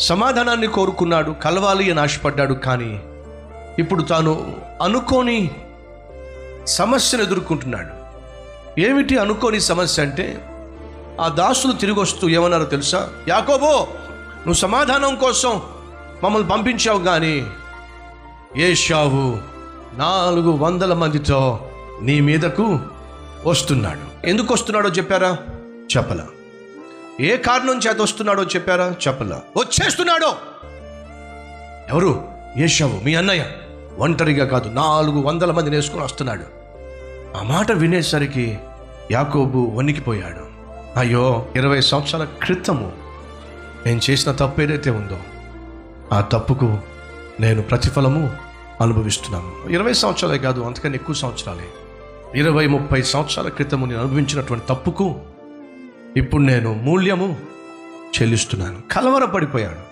సమాధానాన్ని కోరుకున్నాడు కలవాలి అని ఆశపడ్డాడు కానీ ఇప్పుడు తాను అనుకోని సమస్యను ఎదుర్కొంటున్నాడు. ఏమిటి అనుకోని సమస్య అంటే ఆ దాసులు తిరిగి వస్తూ ఏమన్నారో తెలుసా? యాకోబో నువ్వు సమాధానం కోసం మమ్మల్ని పంపించావు కానీ ఏషావు నాలుగు వందల మందితో నీ మీదకు వస్తున్నాడు. ఎందుకు వస్తున్నాడో చెప్పారా? చెప్పలా. ఏ కారణం చేత వస్తున్నాడో చెప్పారా? చెప్పలా. వచ్చేస్తున్నాడు. ఎవరు? ఏషావు మీ అన్నయ్య. ఒంటరిగా కాదు నాలుగు వందల మంది వేసుకుని వస్తున్నాడు. ఆ మాట వినేసరికి యాకోబు వణికిపోయాడు. అయ్యో ఇరవై సంవత్సరాల క్రితము నేను చేసిన తప్పు ఏదైతే ఉందో ఆ తప్పుకు నేను ప్రతిఫలము అనుభవిస్తున్నాను. ఇరవై సంవత్సరాలే కాదు అంతకన్నా ఎక్కువ సంవత్సరాలే. ఇరవై ముప్పై సంవత్సరాల క్రితము నేను అనుభవించినటువంటి తప్పుకు ఇప్పుడు నేను మూల్యము చెల్లిస్తున్నాను. కలవరపడిపోయాడు.